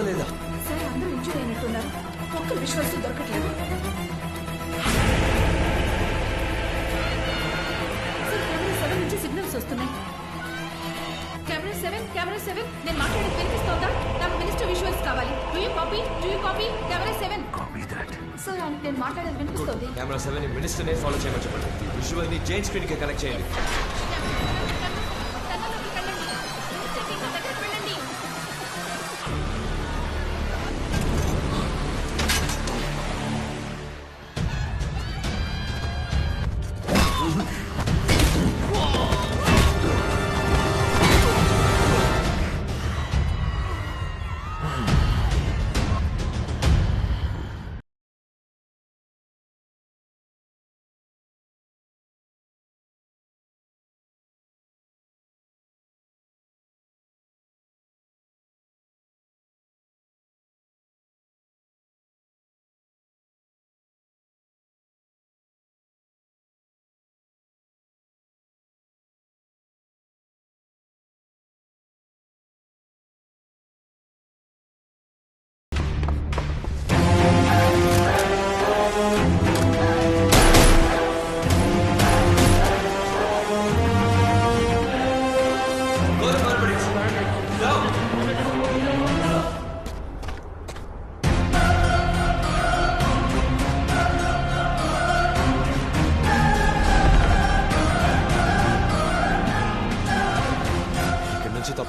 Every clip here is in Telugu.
దొరుకుతుందా లేదా? సార్ సెవెన్ సిగ్నల్స్ వస్తున్నాయి. Camera seven camera seven. నేను మాట్లాడేది వినిపిస్తోందా? నాకు మినిస్టర్ విజువల్స్ కావాలి. Do you copy do you copy camera seven. Sir ఆయన నేను మాట్లాడేది వినిపిస్తోంది. కెమెరా సెవెన్ మినిస్టర్నే ఫాలో చేయమని చెప్పండి. విజువల్ని జైన్ స్క్రీన్కి కనెక్ట్ చేయండి.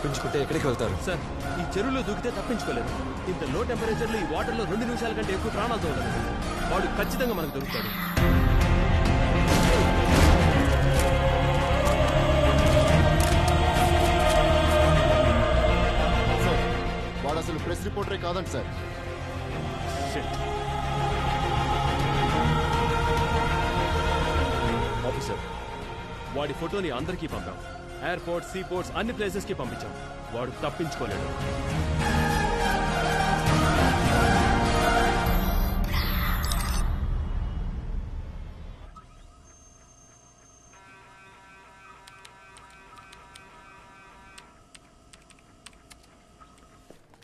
తప్పించుకుంటే ఎక్కడికి వెళ్తారు? సార్ ఈ చెరువులో దూకితే తప్పించుకోలేదు ఇంత లో టెంపరేచర్లో ఈ వాటర్లో రెండు నిమిషాల కంటే ఎక్కువ ప్రాణాలతో ఉండదు వాడు ఖచ్చితంగా మనకు దొరుకుతాడు. వాడు అసలు ప్రెస్ రిపోర్టరే కాదండి సార్. ఆఫీసర్ వాడి ఫోటోని అందరికీ పంపాం. ఎయిర్పోర్ట్ సీ పోర్ట్స్ అన్ని ప్లేసెస్కి పంపించాం. వాడు తప్పించుకోలేడు.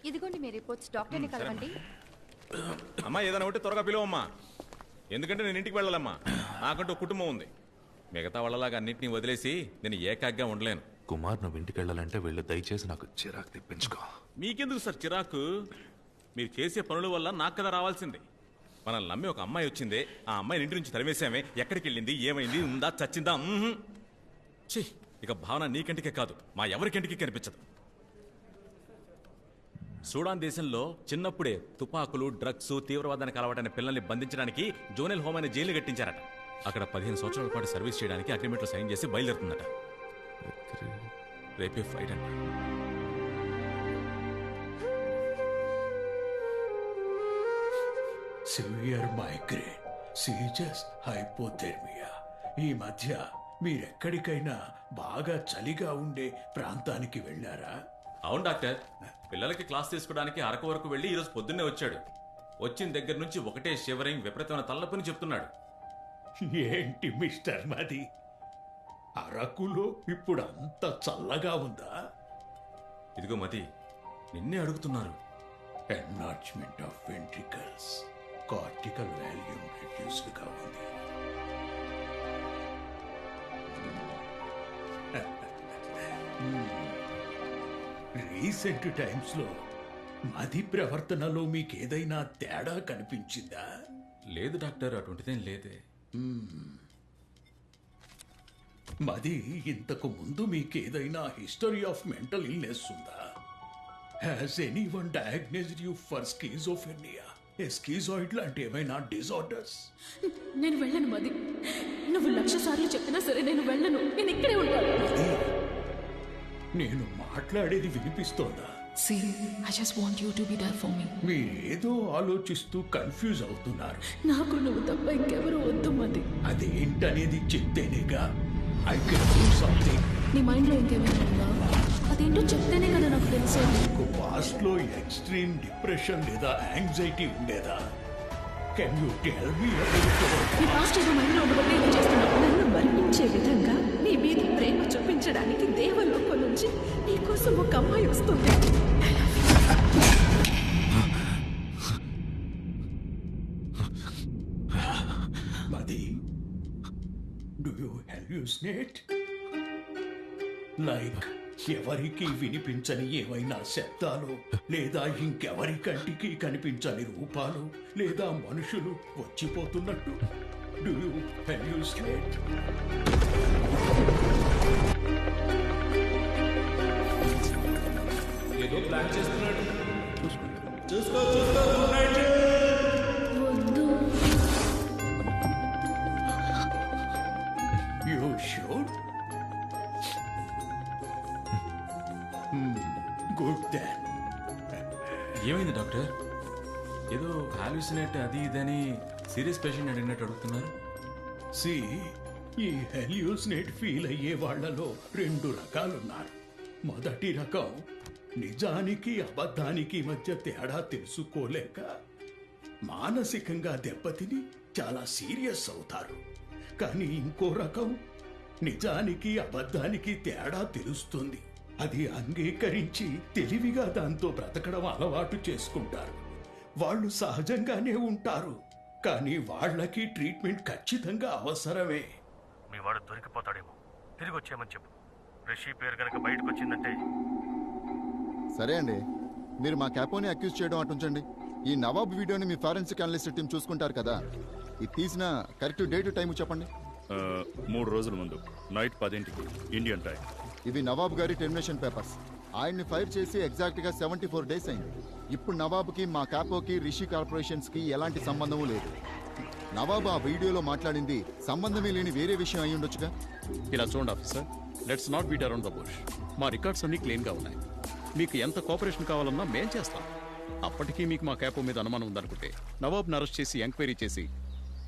ఇదిగోండి మీ రిపోర్ట్స్ డాక్టర్ని కలవండి. అమ్మా ఏదైనా ఉంటే త్వరగా పిలువమ్మా. ఎందుకంటే నేను ఇంటికి వెళ్ళాలమ్మా. నాకంటూ ఒక కుటుంబం ఉంది. మిగతా వాళ్ళలాగా అన్నింటినీ వదిలేసి నేను ఏకాగ్గా ఉండలేను. కుమార్ నువ్వు ఇంటికి వెళ్ళాలంటే వీళ్ళు దయచేసి నాకు చిరాకు తెప్పించుకో. మీకెందుకు సార్ చిరాకు? మీరు చేసే పనుల వల్ల నాకు కదా రావాల్సిందే. మనల్ని నమ్మి ఒక అమ్మాయి వచ్చిందే ఆ అమ్మాయిని ఇంటి నుంచి తరిమేసామే ఎక్కడికి వెళ్ళింది ఏమైంది ఉందా చచ్చిందా? మ్మ్హ్. ఛీ ఇక భావన నీకంటికే కాదు మా ఎవరికంటికి కనిపించదు. సూడాన్ దేశంలో చిన్నప్పుడే తుపాకులు డ్రగ్స్ తీవ్రవాదానికి అలవాటైన పిల్లల్ని బంధించడానికి జోనెల్ హోమ్ అనే జైలు కట్టించారట. అక్కడ పదిహేను సంవత్సరాల పాటు సర్వీస్ చేయడానికి అగ్రిమెంట్లో సైన్ చేసి బయలుదేరుతుందట. రేపే ఫ్లైట్ అంట. సివియర్ మైగ్రేన్ సీజస్ హైపోథెర్మియా ఈ మధ్య మీరెక్కడికైనా బాగా చలిగా ఉండే ప్రాంతానికి వెళ్ళారా? అవును డాక్టర్. పిల్లలకి క్లాస్ తీసుకోవడానికి అరకు వరకు వెళ్ళి ఈరోజు పొద్దున్నే వచ్చాడు. వచ్చిన దగ్గర నుంచి ఒకటే షివరింగ్ విపరీతమైన తలనొప్పిని చెప్తున్నాడు. ఏంటి మిస్టర్ మది? అరకులో ఇప్పుడు అంత చల్లగా ఉందా? ఇదిగో మతి నిన్నే అడుగుతున్నారు. Enlargement of ventricles cortical volume రెడ్యూస్డ్గా ఉంది. రీసెంట్ టైమ్స్లో మది ప్రవర్తనలో మీకేదైనా తేడా కనిపించిందా? లేదు డాక్టర్ అటువంటిదేం లేదే. మది ఇంతకు ముందు మీకేదైనా హిస్టరీ ఆఫ్ మెంటల్ ఇల్నెస్ ఉందా? Has anyone diagnosed you for schizophrenia schizoid లాంటి ఏమైనా డిజార్డర్స్ నేను వెళ్ళను మది. నువ్వు లక్ష సార్లు చెప్పినా సరే నేను వెళ్ళను. నేను ఇక్కడే ఉంటాను. నేను మాట్లాడేది వినిపిస్తోందా? See, I just want you to be there for me. మీరేదో ఆలోచిస్తూ కన్ఫ్యూజ్ అవుతున్నారు. నాకు నువ్వు తప్ప ఇంకెవరు వద్దు మది. అదేంటనేది చెప్తేనేగా ఐ కెన్ డూ సంథింగ్ నీ మైండ్లో ఇంకేమైనా ఉందా? అదేంటో చెప్తేనే కదా నాకు తెలిసేది మీకు పాస్ట్లో ఎక్స్ట్రీమ్ డిప్రెషన్ లేదా యాంగ్జైటీ ఉండేదా? కెన్ యూ టెల్ మీ నీ పాస్ట్ ఏదో మైండ్లో ఉండబట్టి ఏదో చేస్తున్నావు. నన్ను మరణించే విధంగా నీ మీద ప్రేమ చూపించడానికి దేవలోకం నుంచి నీకోసం ఒక అమ్మాయి వస్తుంది. Madi, do you hallucinate? Like ఎవరికి వినిపించని ఏవైనా శబ్దాలు లేదా ఇంకెవరి కంటికి కనిపించని రూపాలు లేదా మనుషులు వచ్చిపోతున్నట్టు డూ యూ hallucinate? ప్లాన్ చేస్తున్నాడు. You should. Hmm, good then. ఏమైంది డాక్టర్? ఏదో హాల్యూసినేట్ అది ఇదని సీరియస్ పేషెంట్ అడిగినట్టు అడుగుతున్నారు. సి ఈ హెల్యూసినేట్ ఫీల్ అయ్యే వాళ్ళలో రెండు రకాలున్నారు. మొదటి రకం నిజానికి అబద్ధానికి మధ్య తేడా తెలుసుకోలేక మానసికంగా దెబ్బతిని చాలా సీరియస్ అవుతారు. కానీ ఇంకో రకం నిజానికి అబద్ధానికి తేడా తెలుస్తుంది. అది అంగీకరించి తెలివిగా దాంతో బ్రతకడం అలవాటు చేసుకుంటారు. వాళ్ళు సహజంగానే ఉంటారు. కానీ వాళ్ళకి ట్రీట్మెంట్ ఖచ్చితంగా అవసరమే. మీ వాడు దొరికిపోతాడేమో. తిరిగి వచ్చేయమని చెప్పు. రిషి పేరు కనుక బయటకు వచ్చిందంటే సరే అండి. మీరు మా క్యాపోని అక్యూజ్ చేయడం అటుంచండి ఈ నవాబ్ వీడియోని మీ ఫారెన్సిక్ అనలిస్ట్ టీం చూసుకుంటారు కదా. ఇది తీసిన కరెక్ట్ డేట్ టైం చెప్పండి. మూడు రోజుల ముందు నైట్ పదింటికి ఇండియన్ టైం. ఇవి నవాబ్ గారి టెర్మినేషన్ పేపర్స్. ఆయన్ని ఫైర్ చేసి ఎగ్జాక్ట్గా సెవెంటీ ఫోర్ డేస్ అయింది. ఇప్పుడు నవాబ్కి మా క్యాపోకి రిషి కార్పొరేషన్స్కి ఎలాంటి సంబంధము లేదు. నవాబ్ ఆ వీడియోలో మాట్లాడింది సంబంధమే లేని వేరే విషయం అయి ఉండొచ్చుగా? ఇలా చూడండి officer. Let's not beat around the bush మా రికార్డ్స్ అన్ని క్లీన్గా ఉన్నాయి. మీకు ఎంత కోఆపరేషన్ కావాలన్నా మేం చేస్తాం. అప్పటికీ మీకు మా క్యాపో మీద అనుమానం ఉందనుకుంటే నవాబ్ని అరెస్ట్ చేసి ఎంక్వైరీ చేసి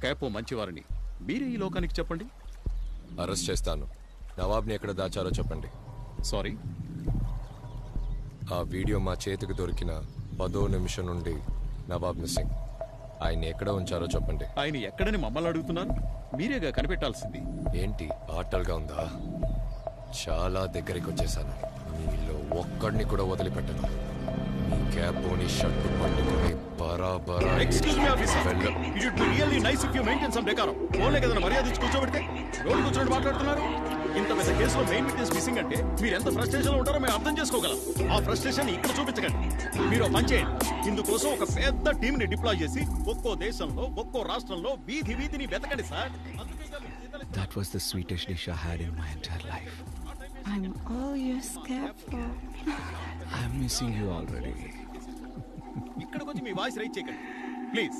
క్యాపో మంచివారిని మీరే ఈ లోకానికి చెప్పండి? అరెస్ట్ చేస్తాను. నవాబ్ని ఎక్కడ దాచారో చెప్పండి. సారీ ఆ వీడియో మా చేతికి దొరికిన పదో నిమిషం నుండి నవాబ్ మిస్సింగ్ ఆయన ఎక్కడ ఉంచారో చెప్పండి. ఆయన ఎక్కడని మమ్మల్ని అడుగుతున్నారు? మీరేగా కనిపెట్టాల్సింది? ఏంటి ఆటల్గా ఉందా? చాలా దగ్గరికి వచ్చేసాను మీలో ఒక్కడిని కూడా వదిలిపెట్టను. మీ క్యాపోని షర్టు పట్టుకుని బరాబరా ఎక్స్క్యూజ్ మీ ఆఫీసర్ వెళ్ళు. It would be really nice if you maintain some decorum only కదా మర్యాద ఇచ్చి కూర్చోబెడితే? రోడ్డు కూర్చోబెట్టి మాట్లాడుతున్నారు? ఇంత పెద్ద కేసులో మెయిన్ విట్నెస్ మిస్సింగ్ అంటే మీరు ఎంత ఫ్రస్ట్రేషన్లో ఉంటారో మేము అర్థం చేసుకోగలం. ఆ ఫ్రస్ట్రేషన్ ఇక్కడ చూపించకండి. మీరు ఒక పని చేయండి. ఇందుకోసం ఒక పెద్ద టీం ని డిప్లాయ్ చేసి ఒక్కో దేశంలో ఒక్కో రాష్ట్రంలో వీధి వీధిని వెతకండి sir. That was the sweetest dish I had in my entire life. I'm all your scarecrow. I'm missing you already. ఇక్కడికి వచ్చి మీ వాయిస్ రైట్ చేయకండి ప్లీజ్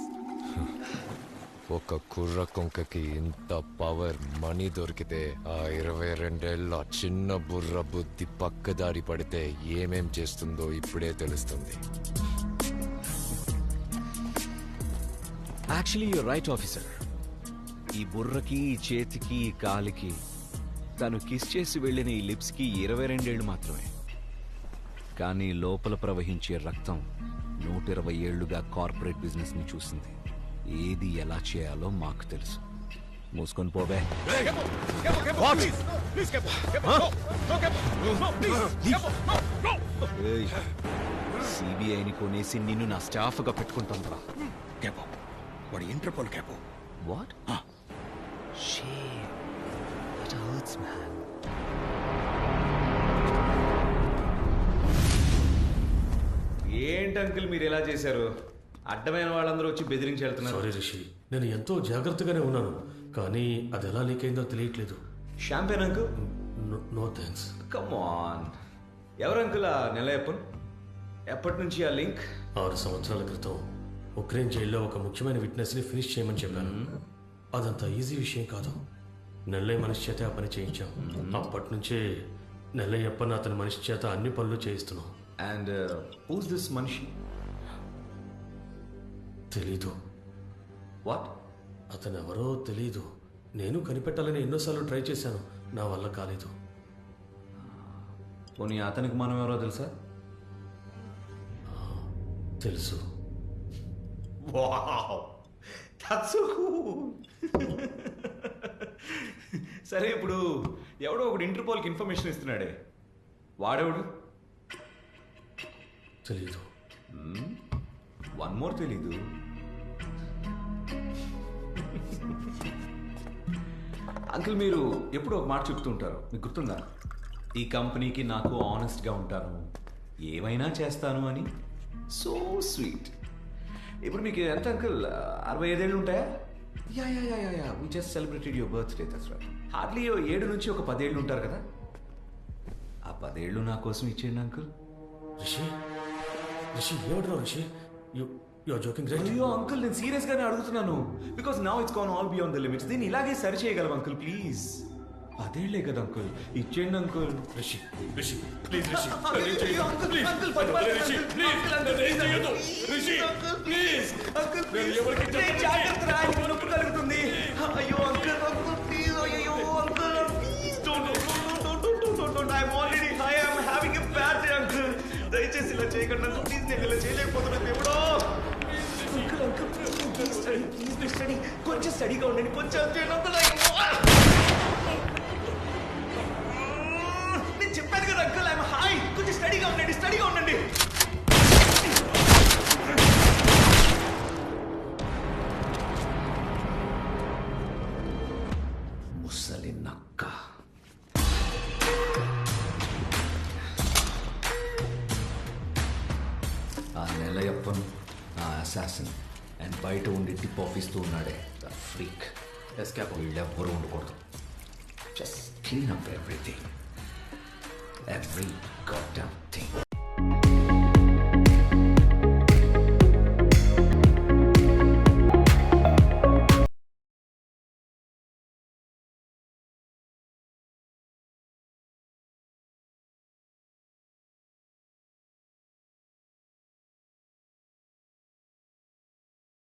ఒక కుర్ర కొంకకి ఇంత పవర్ మనీ దొరికితే ఆ ఇరవై రెండేళ్ళ చిన్న బుర్ర బుద్ధి పక్కదారి పడితే ఏమేం చేస్తుందో ఇప్పుడే తెలుస్తుంది యాక్చువల్లీ యూర్ రైట్ ఆఫీసర్ ఈ బుర్రకి ఈ చేతికి ఈ కాలికి తను కిస్ చేసి వెళ్ళిన ఈ లిప్స్కి ఇరవై రెండేళ్ళు మాత్రమే. కానీ లోపల ప్రవహించే రక్తం నూట ఇరవై ఏళ్ళుగా కార్పొరేట్ బిజినెస్ని చూసింది. ఏది ఎలా చేయాలో మాకు తెలుసు. మూసుకొని పోవే. సిబిఐని కొనేసి నిన్ను నా స్టాఫ్గా పెట్టుకుంటాను రా వాడు Interpol capo what Shit. Hurts, man. ఏంటి అంకుల్ మీరు ఎలా చేశారు? అడ్డమైన వాళ్ళందరూ వచ్చి బెదిరించి వెళ్తున్నారు. సారీ రిషి. నేను ఎంతో జాగ్రత్తగానే ఉన్నాను కానీ అది ఎలా లీక్ అయిందో తెలియట్లేదు. Champagne uncle? No thanks come on ఎవరు అంకుల్ ఆ నెలయప్పన్? ఎప్పటి నుంచి ఆ లింక్? ఆరు సంవత్సరాల క్రితం ఉక్రెయిన్ జైల్లో ఒక ముఖ్యమైన విట్నెస్ని ఫినిష్ చేయమని చెప్పాను. అదంత ఈజీ విషయం కాదు. నెల్లయ్య మనిషి చేత ఆ పని చేయించాం. అప్పటి నుంచే నెల్లయ్యప్పని అతని మనిషి చేత అన్ని పనులు చేయిస్తున్నాం. అండ్ హూస్ దిస్ మనిషి? తెలీదు. వాట్ అతను ఎవరో తెలీదు. నేను కనిపెట్టాలని ఎన్నోసార్లు ట్రై చేశాను. నా వల్ల కాలేదు. పోనీ అతనికి మనం ఎవరో తెలుసా? తెలుసు. సరే ఇప్పుడు ఎవడో ఒకడు ఇంటర్పోల్కి ఇన్ఫర్మేషన్ ఇస్తున్నాడే. వాడెవడు? తెలీదు. వన్ మోర్ తెలీదు. అంకుల్ మీరు ఎప్పుడు ఒక మాట చెప్తూ ఉంటారు. మీకు గుర్తుందా? ఈ కంపెనీకి నాకు ఆనెస్ట్గా ఉంటాను. ఏమైనా చేస్తాను అని. So sweet. ఇప్పుడు మీకు ఎంత అంకుల్? అరవై ఐదేళ్ళు ఉంటాయా? Yeah yeah yeah yeah yeah we just celebrated your birthday that's right hardly ఏడు నుంచి ఒక పదేళ్ళు ఉంటారు కదా? ఆ పదేళ్ళు నా కోసం ఇచ్చేయండి అంకుల్ రిషి రిషి ఏమంటున్నావు Rishi? You you are joking right అయ్యో అంకుల్ నేను సీరియస్ గానే అడుగుతున్నాను. Because now it's gone all beyond the limits దీన్ని ఇలాగే సరి చేయగలం అంకుల్ ప్లీజ్ పదేళ్ళే కదా అంకుల్ ఇచ్చేయండి uncle Rishi Rishi please Rishi uncle, పట్టుకోండి, ప్లీజ్ రిషి అంకుల్ నేను ఎవరికి చెప్పను. జాగ్రత్త రా, నొప్పి కలుగుతుంది అయ్యో అంకుల్ అంకుల్ ప్లీజ్ అయ్యో uncle please don't don't don't don't don't I already I am having a bad day uncle దయచేసి ఇలా చేయకండి ప్లీజ్ నేను ఇలా చేయలేకపోతున్నాను ఎవడో అంకుల్ అంకుల్ ప్లీజ్ స్టడీ కొంచెం స్టడీగా ఉండండి కొంచెం చేయండి అంకుల్ స్టడీగా ఉండండి స్టడీగా ఉండండి. ముసలి నక్క. ఆ నెలయప్పను ఆ అసాసిన్ అండ్ బయట ఉండి టిప్ ఆఫ్ ఉన్నాడే. ద ఫ్రీక్ ఎస్కేప్ వీళ్ళెవ్వరూ ఉండకూడదు. Just clean up everything every god thing